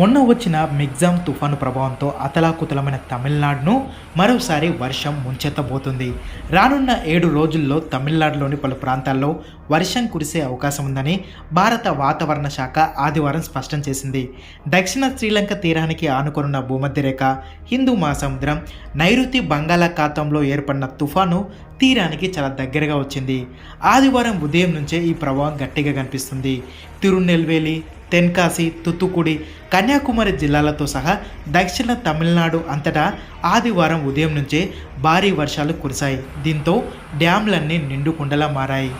మొన్న వచ్చిన మిగ్జామ్ తుఫాను ప్రభావంతో అతలాకుతలమైన తమిళనాడును మరోసారి వర్షం ముంచెత్తబోతుంది. రానున్న ఏడు రోజుల్లో తమిళనాడులోని పలు ప్రాంతాల్లో వర్షం కురిసే అవకాశం ఉందని భారత వాతావరణ శాఖ ఆదివారం స్పష్టం చేసింది. దక్షిణ శ్రీలంక తీరానికి ఆనుకొనున్న భూమధ్యరేఖ హిందూ మహాసముద్రం నైరుతి బంగాళాఖాతంలో ఏర్పడిన తుఫాను తీరానికి చాలా దగ్గరగా వచ్చింది. ఆదివారం ఉదయం నుంచే ఈ ప్రభావం గట్టిగా కనిపిస్తుంది. తిరునెల్వేలి తెన్కాసి తుత్తుకుడి కన్యాకుమారి జిల్లాలతో సహా దక్షిణ తమిళనాడు అంతటా ఆదివారం ఉదయం నుంచే భారీ వర్షాలు కురిశాయి. దీంతో డ్యాంలన్నీ నిండుకుండలా మారాయి.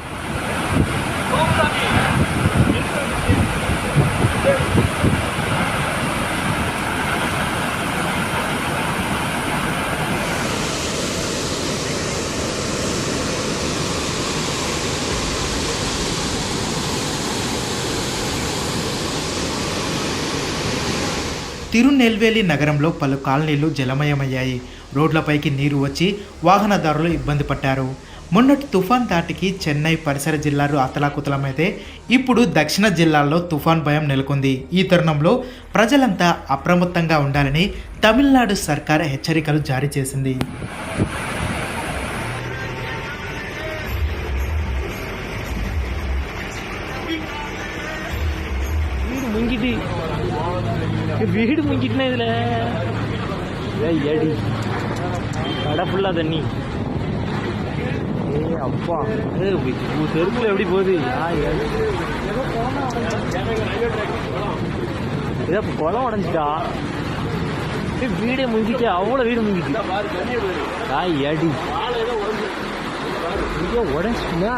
తిరునెల్వేలి నగరంలో పలు కాలనీలు జలమయమయ్యాయి. రోడ్లపైకి నీరు వచ్చి వాహనదారులు ఇబ్బంది పడ్డారు. మొన్నటి తుఫాన్ దాటికి చెన్నై పరిసర జిల్లాలు అతలాకుతలమైతే ఇప్పుడు దక్షిణ జిల్లాల్లో తుఫాన్ భయం నెలకొంది. ఈ తరుణంలో ప్రజలంతా అప్రమత్తంగా ఉండాలని తమిళనాడు సర్కార్ హెచ్చరికలు జారీ చేసింది. முங்கிட்டு. வீடு முங்கிட்டுனே இதுல? ஏய் ஏடி. கடை ஃபுல்லா தண்ணி. ஏய் அப்பா. ஏய் உ- தெருக்குள்ள எப்படி போகுது? ஏதோ குளம் உடஞ்சிட்டா? வீடே முங்கிட்டு அவ்வளோ வீடு முங்கிட்டு. ஆ ஏடி. ஐயோ உடஞ்சிட்டுனா